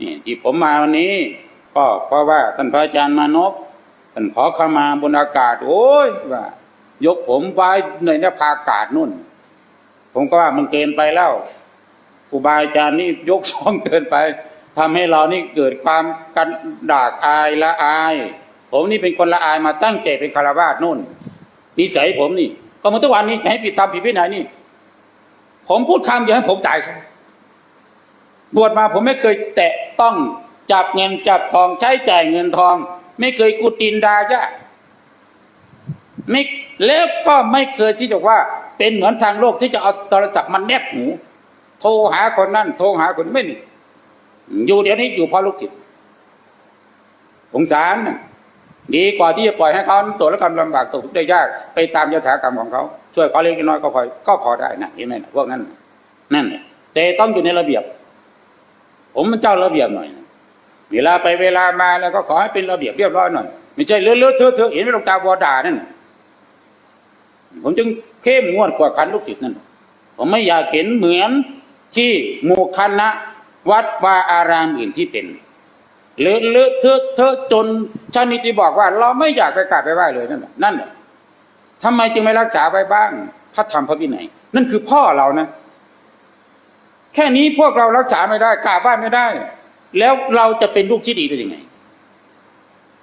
นี่ที่ผมมาวันนี้ก็เพราะว่าท่านพระอาจารย์มานพท่านขอเข้ามาบนอากาศ โอ้ยว่า ยกผมไว้ในนภาอากาศนู่น ผมก็ว่ามันเกินไปแล้วครูบาอาจารย์นี่ยกช่องเกินไปทำให้เรานี่เกิดความกันดากอายละอาย ผมนี่เป็นคนละอายมาตั้งแต่เป็นคารวาสนู่นนิสัยผมนี่ ก็มาทุกวันนี้จะให้ผิดตามผิดวินัยนี่ ผมพูดคำเดียวให้ผมตายใช่บวชมาผมไม่เคยแตะ ต้องจับเงินจับทองใช้จ่ายเงินทอง ไม่เคยกุดินดาญาไม่แล้วก็ไม่เคยที่จะว่า เป็นเหมือนทางโลกที่จะเอาโทรศัพท์มันแนบหูโทรหาคนนั่นโทรหาคนไม่มีอยู่เดี๋ยวนี้อยู่พราะลูกศิษย์สงสารดีกว่าที่จะปล่อยให้เขาตัวและกรรมลำบากตกทุกข์ได้ยาก ไปตามยถากรรมของเขาช่วยเขาเล็กน้อยก็พอก็พอได้นะเห็นไหมนะพวกนั้นนั่นแต่ต้องอยู่ในระเบียบ ผมมันเจ้าระเบียบหน่อย เวลาไปเวลามาแล้วก็ขอให้เป็นระเบียบเรียบร้อยหน่อย ไม่ใช่เลอะเลอะเทอะเทอะเห็นไหมหลวงตาบัวด่านั่นผมจึงเข้มงวดกว่าคันลูกศิษย์นั่นผมไม่อยากเห็นเหมือนที่หมู่คณะวัดวาอารามอื่นที่เป็นเลอะเลอะเทอะเทอะจนชานิติบอกว่า เราไม่อยากไปกราบไปไหว้เลยนั่นนั่นทำไมจึงไม่รักษาไว้บ้างพระธรรมพระวินัยนั่นคือพ่อเรานะ แค่นี้พวกเรารักษาไม่ได้กราบไหว้ไม่ได้ แล้วเราจะเป็นลูกที่ดีได้ยังไง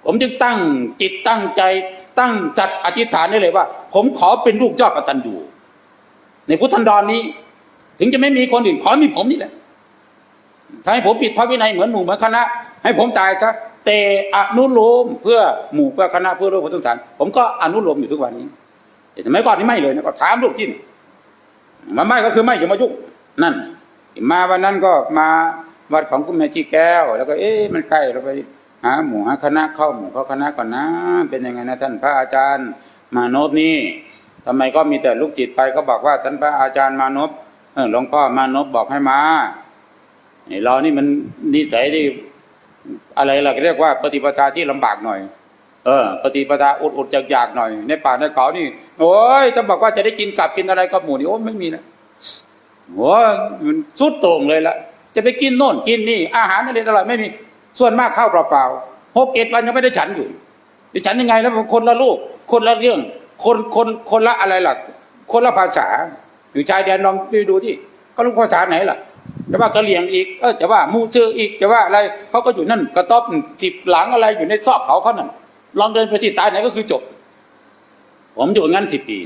ผมจึงตั้งจิตตั้งใจตั้งจัดอธิษฐานได้เลยว่า ผมขอเป็นลูกยอดกตัญญูในพุทธันดรนนี้ ถึงจะไม่มีคนอื่นขอมีผมนี่แหละถ้าให้ผมผิดพระวินัยเหมือนหมู่เหมือนคณะ ให้ผมตายซะแต่อนุโลมเพื่อหมู่เพื่อคณะเพื่อโลกพุทธศาสนาผมก็อนุโลมอยู่ทุกวันนี้แต่สมัยก่อนนี่ไม่เลยนะก็ถามลูกที่มาไม่ก็คือไม่อย่ามายุ่งนั่น มาวันนั้นก็มาวัดของคุณแม่ชีแก้ว แล้วก็เอ๊ะมันใกล้เราไปหาหมู่หาคณะเข้าหมู่เข้าคณะก่อนนะ เป็นยังไงนะท่านพระอาจารย์ มานพนี่ทำไมก็มีแต่ลูกจิตไปก็บอกว่าท่านพระอาจารย์มานพเออหลวงพ่อมานพบอกให้มาไอ้เรานี่มันนิสัยที่อะไรล่ะเรียกว่า ปฏิปทาที่ลำบากหน่อย เออ ปฏิปทาอดอดอยากอยากๆหน่อย ในป่าในเขานี่ โอ้ยถ้าบอกว่าจะได้กินกลับกินอะไรกับหมูนี่โอ้ไม่มีนะ โอ้ยมันสุดโต่งเลยละจะไปกินโน่นกินนี่ อาหารอะไรอร่อยไม่มี ส่วนมากข้าวเปล่าๆหกเอ็ดวันยังไม่ได้ฉันอยู่จะฉันยังไงแล้วคนละลูก คนละเรื่อง คนคนคนละอะไรล่ะ คนละภาษาอยู่ชายแดนลองไปดูที่เขารู้ภาษาไหนล่ะจะว่ากะเหรี่ยงอีก เออจะว่ามูเจออีกจะว่าอะไรเขาก็อยู่นั่นกระต๊อบสิบหลังอะไรอยู่ในซอกเขาเขานั่นลองเดินไปที่ตายไหนก็คือจบ ผมอยู่งั้นสิบปี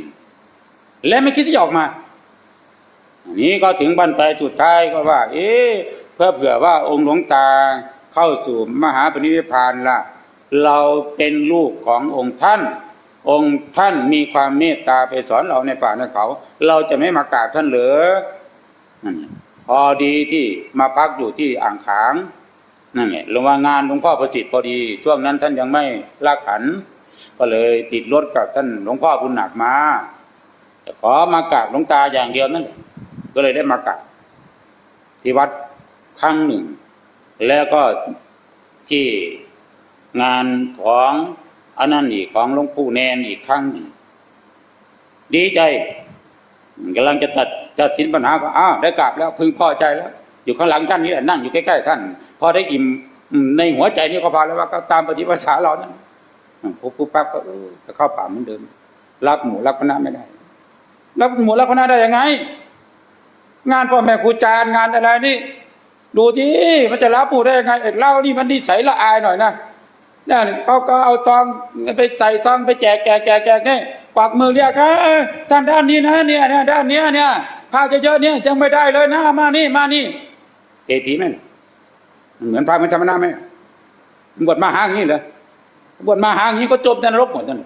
และไม่คิดที่จะออกมา นี้ก็ถึงบรรปลายสุดท้ายก็ว่า เอ๊ะเพื่อเผื่อว่าองค์หลวงตาเข้าสู่มหาปณิพานละเราเป็นลูกขององค์ท่าน องค์ท่านมีความเมตตาไปสอนเราในป่าในเขา เราจะไม่มากราบท่านเหรือพอดีที่มาพักอยู่ที่อ่างขางนั่นแหละลงว่างานหลวงพ่อประสิทธิ์พอดี ช่วงนั้นท่านยังไม่ลากขัน ก็เลยติดรถกับท่านหลวงพ่อบุญหนักมาจะขอมากราบหลวงตาอย่างเดียวนั่นแหละ ก็เลยได้มากราบที่วัดครั้งหนึ่ง แล้วก็ที่งานของอันนั้นอีกของหลวงปู่แนนอีกครั้งหนึ่ง ดีใจกำลังจะตัดจะทิ้นปัญหาก็อ้าวได้กราบแล้วพึงพอใจแล้ว อยู่ข้างหลังท่านนี่แหละนั่งอยู่ใกล้ๆท่าน พอได้อิ่มในหัวใจนี่ก็พอแล้วว่าก็ตามปฏิปทาเรานั้นปุ๊บปุ๊บปั๊บก็เออจะเข้าป่าเหมือนเดิม รับหมู่รับคณะไม่ได้ รับหมู่รับคณะได้ยังไง งานพ่อแม่ครูอาจารย์งานอะไรนี่ ดูที่มันจะรับผู้ได้ยังไงเอกเล่านี่มันนิสัยละอายหน่อยนะเนี่ยเขาก็เอาซองไปใส่ซองไปแจกแจกแจกแจกเนี่ยกวักมือเรียกอ้ยท่านด้านนี้นะเนี่ยเนี่ยด้านเนี้ยเนี่ยข้าวเยอะๆเนี่ยยังไม่ได้เลยนะมานี่มานี่เอผีไหมมันเหมือนพระมันจำนาไหมบวชมาหาอย่างนี้เหรอบวชมาหาอย่างนี้ก็จบในนรกหมดนั่น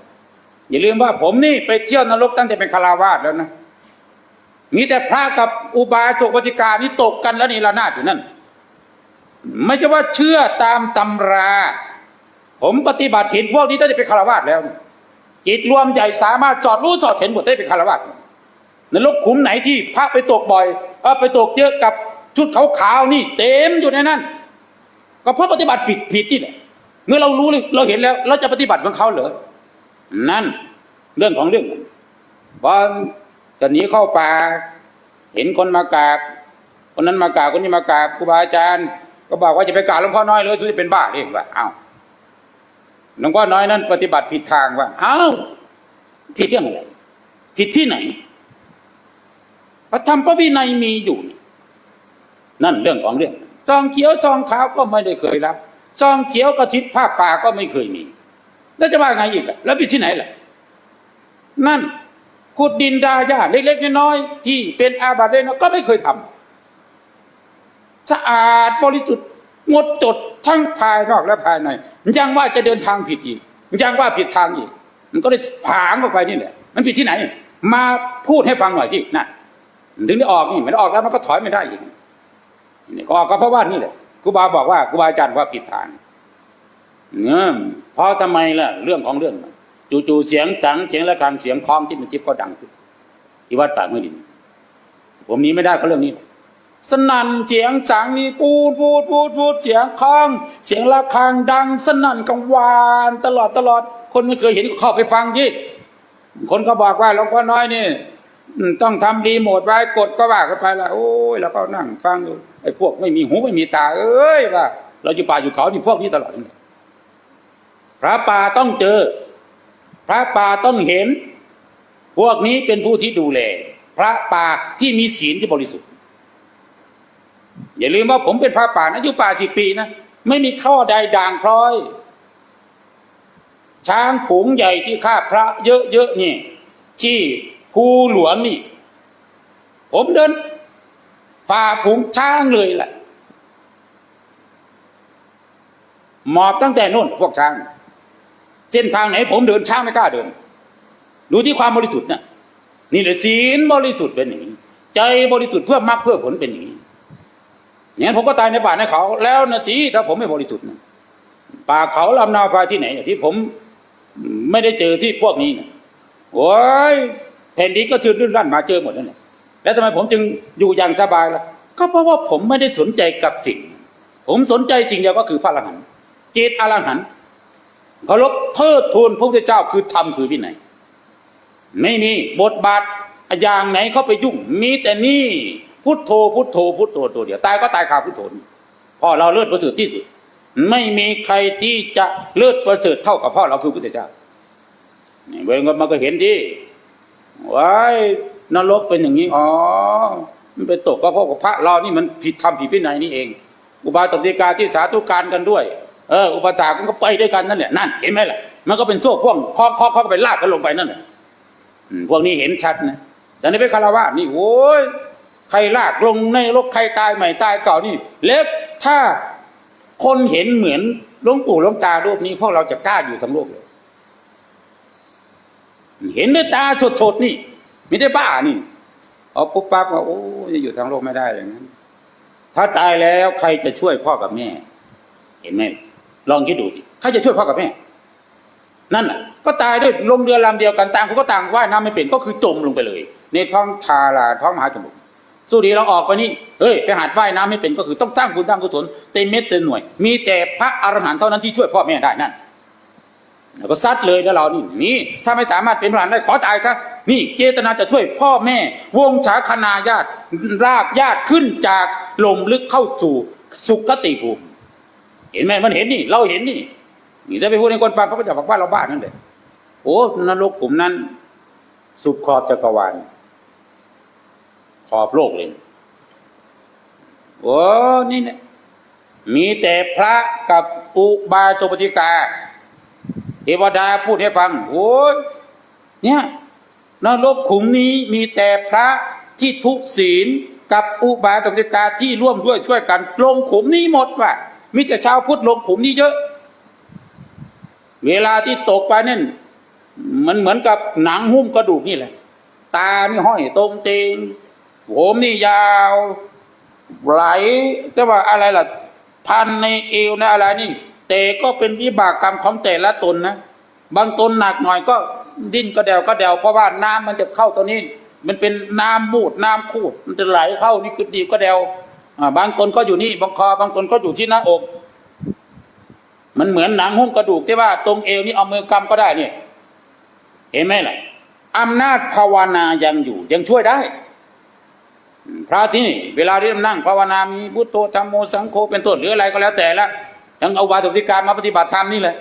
อย่าลืมว่าผมนี่ไปเที่ยวนรกตั้งแต่เป็นคาราวาสแล้วนะ มีแต่พระกับอุบาสกวัติกานี่ตกกันแล้วนี่ระนาดอยู่นั่น ไม่ใช่ว่าเชื่อตามตำรา ผมปฏิบัติเห็นพวกนี้ตั้งแต่เป็นคารวาสแล้ว จิตรวมใหญ่สามารถจอดรู้จอดเห็นหมดได้เป็นคารวาสในลกขุมไหนที่พระไปตกบ่อยเออไปตกเยอะกับชุดขาวๆนี่เต็มอยู่ในนั้น ก็เพราะปฏิบัติผิดผิดนี่แหละเมื่อเรารู้เราเห็นแล้ว เราจะปฏิบัติเหมือนเขาเหรอนั่น เรื่องของเรื่องพอ จะหนีเข้าป่า เห็นคนมากราบคนนั้นมากราบคนนี้มากราบครูบาอาจารย์ ก็บอกว่าจะไปกราบหลวงพ่อน้อยเลยทุจะเป็นบ้าเองว่าอ้าวหลวงพ่อน้อยนั้น ปฏิบัติผิดทางว่าอ้าวผิดเรื่องอะไรผิดที่ไหนพระธรรมพระวินัยมีอยู่ นั่นเรื่องของเรื่องซองเขียวซองขาวก็ไม่ได้เคยรับซองเขียวกระทิบผ้าป่าก็ไม่เคยมี แล้วจะว่าไงอีกอะแล้วผิดที่ไหนล่ะ นั่น ขุดดินดาหญ้าเล็กๆน้อยๆที่เป็นอาบัติเล็กน้อยก็ไม่เคยทำสะอาดบริสุทธิ์งดจดทั้งภายนอกและภายในยังว่าจะเดินทางผิดอีกยังว่าผิดทางอีก มันก็ได้ผางออกไปนี่แหละ มันผิดที่ไหน มาพูดให้ฟังหน่อยที่น่ะถึงได้ออกนี่ม่ได้ออกแล้วมันก็ถอยไม่ได้อีกนี่ก็ออกก็เพราะว่านี่แหละครูบาบอกว่าครูบาอาจารย์ว่าผิดทางเงื่อเพราะทำไมล่ะ เรื่องของเรื่อง จู่ๆเสียงสังเสียงระฆังเสียงคล้องที่มันทิพย์ก็ดังขึ้นที่วัดป่าเมื่อดิน ผมนี้ไม่ได้เพราะเรื่องนี้ สนั่นเสียงสังนี่ปูดปูดปูดปูดเสียงคล้อง เสียงระฆังดัง สนั่นกังวานตลอดตลอด คนไม่เคยเห็นก็เข้าไปฟังยี่คนก็บอกว่าหลวงพ่อน้อยนี่ต้องทำรีโมทไว้กดก็ว่ากันไปละโอ้ยแล้วก็นั่งฟังดูไอ้พวกไม่มีหูไม่มีตา เอ้ยว่าเราอยู่ป่าอยู่เขานี่พวกนี้ตลอดพระป่าต้องเจอ ระป่าต้องเห็น พวกนี้เป็นผู้ที่ดูแล พระป่าที่มีศีลที่บริสุทธิ์ อย่าลืมว่าผมเป็นพระป่านะอายู่ป่าสิบปีนะไม่มีข้อใดด่างพร้อย ช้างฝูงใหญ่ที่ฆ่าพระเยอะๆนี่ ที่ภูหลวงนี่ ผมเดินฝ่าฝูงช้างเลยแหละหมอบตั้งแต่นู่นพวกช้าง เส้นทางไหนผมเดินช้างไม่กล้าเดิน ดูที่ความบริสุทธิ์นะนี่แหละศีลบริสุทธิ์เป็นอย่างนี้ใจบริสุทธิ์เพื่อมรรคเพื่อผลเป็นอย่างนี้เนี่ยผมก็ตายในป่าในเขา แล้วนะสิถ้าผมไม่บริสุทธิ์นะป่าเขาลำนาวพาที่ไหนที่ผมไม่ได้เจอที่พวกนี้นะโอ้ยแผ่นดินก็ชื่นรื่นรั่นมาเจอหมดนั่นแหละแล้วทำไมผมจึงอยู่อย่างสบายล่ะ ก็เพราะว่าผมไม่ได้สนใจกับสิ่ง ผมสนใจสิ่งเดียวก็คือพระอรหันต์จิตอรหันต์ เคารพเทิดทูนพระพุทธเจ้าคือธรรมคือวินัยไม่มีบทบาทอย่างไหนเข้าไปยุ่ง มีแต่นี่พุทโธพุทโธพุทโธตัวเดียวตายก็ตายคาพุทโธพ่อเราเลิศประเสริฐที่สุด ไม่มีใครที่จะเลิศประเสริฐเท่ากับพ่อเราคือพุทธเจ้านี่เวงก็มันก็เห็นที่ว้ายนรกเป็นอย่างนี้อ๋อมันไปตกก็เพราะกับพระเรานี่มันผิดธรรมผิดวินัยนี่เอง อุบาตติกาที่สาธุการกันด้วย เอออุปถากก็ไปด้วยกันนั่นแหละนั่นเห็นไหมล่ะมันก็เป็นโซ่พ่วงคอคอเขาก็ไปลากกันลงไปนั่นแหละพวกนี้เห็นชัดนะแต่ในเป็นคารวะนี่โอ้ยใครลากลงในโลกใครตายใหม่ตายเก่านี่ เล็กถ้าคนเห็นเหมือนหลวงปู่หลวงตารูปนี้พวกเราจะกล้าอยู่ทั้งโลกเลยเห็นด้วยตาสดๆนี่ไม่ได้บ้านี่เอาปุ๊บปั๊บว่าโอ้ยอยู่ทั้งโลกไม่ได้อย่างนั้น ถ้าตายแล้วใครจะช่วยพ่อกับแม่ เห็นไหม ลองคิดดูดิใครจะช่วยพ่อกับแม่ นั่นน่ะ ก็ตายด้วยลงเรือลำเดียวกันต่างคนก็ต่างว่ายน้ำไม่เป็นก็คือจมลงไปเลย ในท้องทาราท้องมหาสมุทรสู้ดีเราออกไปนี่เฮ้ยไปหาดว่ายน้ำไม่เป็นก็คือต้องสร้างบุญสร้างกุศลเต็มเม็ดเต็มหน่วย มีแต่พระอรหันต์เท่านั้นที่ช่วยพ่อแม่ได้นั่นแล้วก็ซัดเลยนะเรานี่นี่ถ้าไม่สามารถเป็นพระอรหันต์ได้ขอตายซะนี่เจตนาจะช่วยพ่อแม่ วงศาคณาญาติรากญาติขึ้นจากลมลึกเข้าสู่สุขติภูมิ เห็นไหมมันเห็นนี่ เราเห็นนี่นี่ถ้าไปพูดให้คนฟังเขาก็จะบอกว่าเราบ้านั่นเลยโอ้นรกขุมนั้น สุดขอบจักรวาลขอบโลกเลยโอ้นี่เนี่ยมีแต่พระกับอุบาจปฏิกาเทวดาพูดให้ฟัง โอ้ยเนี่ยนรกขุมนี้มีแต่พระที่ทุศีลกับอุบาจปฏิกาที่ร่วมด้วยช่วยกันลงขุมนี้หมดว่ะ มีแต่ชาวพุทธลงขุมนี้เยอะ เวลาที่ตกไปนั่นมันเหมือนกับหนังหุ้มกระดูกนี่แหละ ตานี่ห้อยตรงเตงผมนี่ยาวไหลเรียกว่าอะไรล่ะ พันในเอวนะอะไรนี่ แต่ก็เป็นวิบากกรรมของแต่ละตนนะบางตนหนักหน่อยก็ดิ้นก็เดวก็เดวเพราะว่าน้ำมันจะเข้าตัวนี้ มันเป็นน้ำมูดน้ำคูด มันจะไหลเข้านี่คือดีก็เดวอ่า บางตนก็อยู่นี่บางคอบางตนก็อยู่ที่หน้าอก มันเหมือนหนังหุ้มกระดูกที่ว่า ตรงเอวนี่เอามือกำก็ได้เนี่ยเห็นไหมล่ะอำนาจภาวนายังอยู่ ยังช่วยได้ พระที่นี่ เวลาที่นั่งภาวนามีพุทโธธรรมโมสังโฆเป็นต้นหรืออะไรก็แล้วแต่ละยังเอาวาสุติการมาปฏิบัติธรรมนี่แหละ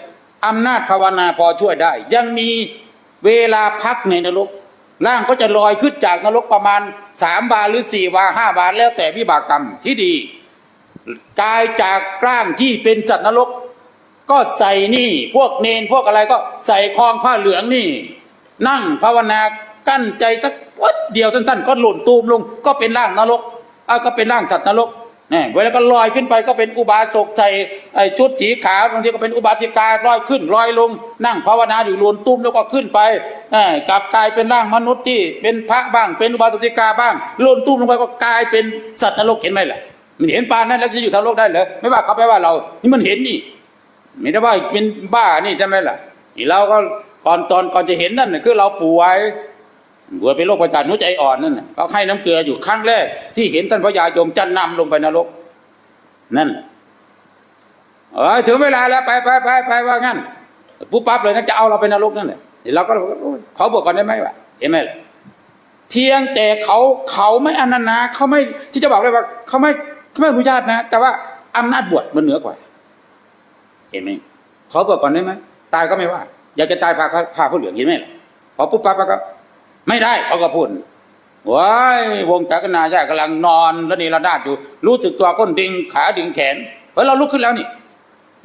อำนาจภาวนาพอช่วยได้ ยังมีเวลาพักในนรก ร่างก็จะลอยขึ้นจากนรกประมาณสามบาหรือสี่บาห้าบาแล้วแต่วิบากกรรมที่ดีกายจากร่างที่เป็นสัตว์นรก ก็ใส่นี่ พวกเนนพวกอะไรก็ใส่คลองผ้าเหลืองนี่ นั่งภาวนากั้นใจสักวัดเดียวสั้นๆก็หล่นตูมลง ก็เป็นร่างนรกเอาก็เป็นร่างสัตว์นรก นี่เวลาก็ลอยขึ้นไปก็เป็นอุบาสกใส่ไอ้ชุดสีขาวบางทีก็เป็นอุบาสิกาลอยขึ้นลอยลง นั่งภาวนาอยู่หล่นตุ้มแล้วก็ขึ้นไปกลับกลายเป็นร่างมนุษย์ที่เป็นพระบ้าง เป็นอุบาสิกาบ้างหล่นตุ้มลงไปก็กลายเป็นสัตว์นรกเห็นไหมล่ะ มันเห็นปานนั้นแล้วจะอยู่ทางโลกได้เหรอไม่ว่าเขาไม่ว่าเรา นี่มันเห็นนี่ไม่ได้ว่าเป็นบ้านี่ใช่ไหมล่ะนี่เราก็ก่อนตอนก่อนจะเห็นนั่นคือเราป่วย ป่วยเป็นโรคประสาทหัวใจอ่อนนั่นเขาให้น้ำเกลืออยู่ครั้งแรก ที่เห็นท่านพระยายมจันนำลงไปนรก นั่นเออถึงเวลาแล้วไปไปไปไปว่างั้นปุ๊บปั๊บเลยนะจะเอาเราไปนรกนั่นแหละเราก็เขาบอกก่อนได้ไหมวะเห็นไหมล่ะเพียงแต่เขาเขาไม่อนันนาเขาไม่ที่จะบอกเลยว่า เขาไม่เขาไม่อนุญาตนะ แต่ว่าอำนาจบวชมันเหนือกว่า เห็นไหมเขาบอกก่อนได้ไหมตายก็ไม่ว่า อยากจะตายพาพาผู้เหลืองเห็นไหมล่ะพอปุ๊บปั๊บปั๊บก็ ไม่ได้เขาก็พูดว้ายวงจักรนาญากำลังนอนแล้วนี่ระนาดอยู่ รู้สึกตัวก้นดิ่งขาดิ่งแขนเฮ้ยเราลุกขึ้นแล้วนี่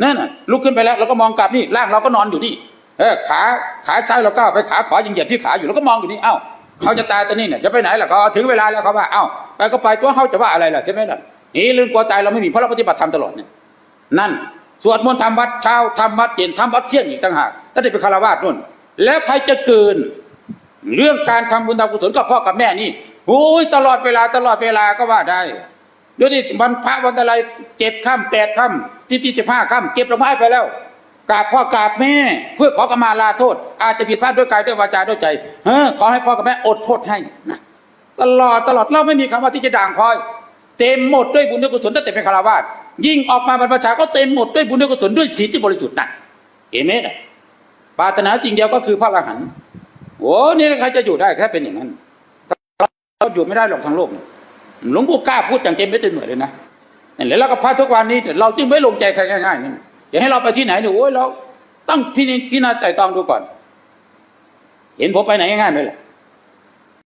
นั่นน่ะลุกขึ้นไปแล้วเราก็มองกลับนี่ร่างเราก็นอนอยู่นี่ เออขาขาซ้ายเราก้าวไปขาขวายังเหยียบที่ขาอยู่แล้วก็มองอยู่นี่เอ้าเขาจะตายตัวนี้เนี่ยจะไปไหนล่ะเขาถึงเวลาแล้วเขาว่าเอ้าไปก็ไปตัวเขาจะว่าอะไรล่ะใช่ไหมล่ะนี่ลืมกลัวตายเราไม่มีเพราะเราปฏิบัติธรรมตลอดเนี่ยนั่นสวดมนต์ทำวัดเช้าทำวัดเย็นทำวัดเที่ยงอีกต่างหากถ้าได้เป็นคารวาสนู่นแล้วใครจะเกิน เรื่องการทำบุญทำกุศลกับพ่อกับแม่นี่โอ้ยตลอดเวลาตลอดเวลาก็ว่าได้เดี๋ยวนี้วันพระวันอะไรเจ็ดค่ำแปดค่ำสิบสี่สิบห้าค่ำเก็บดอกไม้ไปแล้วกราบพ่อกราบแม่ เพื่อขอขมาลาโทษ อาจจะผิดพลาดด้วยกายด้วยวาจาด้วยใจเออขอให้พ่อกับแม่อดโทษให้นะตลอดตลอดเราไม่มีคำว่าที่จะด่างพรอย เต็มหมดด้วยบุญด้วยกุศลตั้งแต่เป็นคารวาสยิ่งออกมาบรรพชาก็เต็มหมดด้วยบุญด้วยกุศลด้วยศีลที่บริสุทธิ์นั่นเห็นไหมนะปารถนาจริงเดียวก็คือพระอรหันต์ อ้นี่ใครจะอยู่ได้แค่เป็นอย่างนั้นเราอยู่ไม่ได้หรอกทางโลกเนี่ยหลวงปู่กล้าพูดจังเต็มไม่เต็มเหนื่อยเลยนะนั่นแหละแล้วก็พาทุกวันนี้เราจึงไม่ลงใจใครง่ายๆนี่อย่าให้เราไปที่ไหนเนี่ยโอ้ยเราต้องพิจพิจารณาไต่ตองดูก่อน เห็นผมไปไหนง่ายๆไหมล่ะ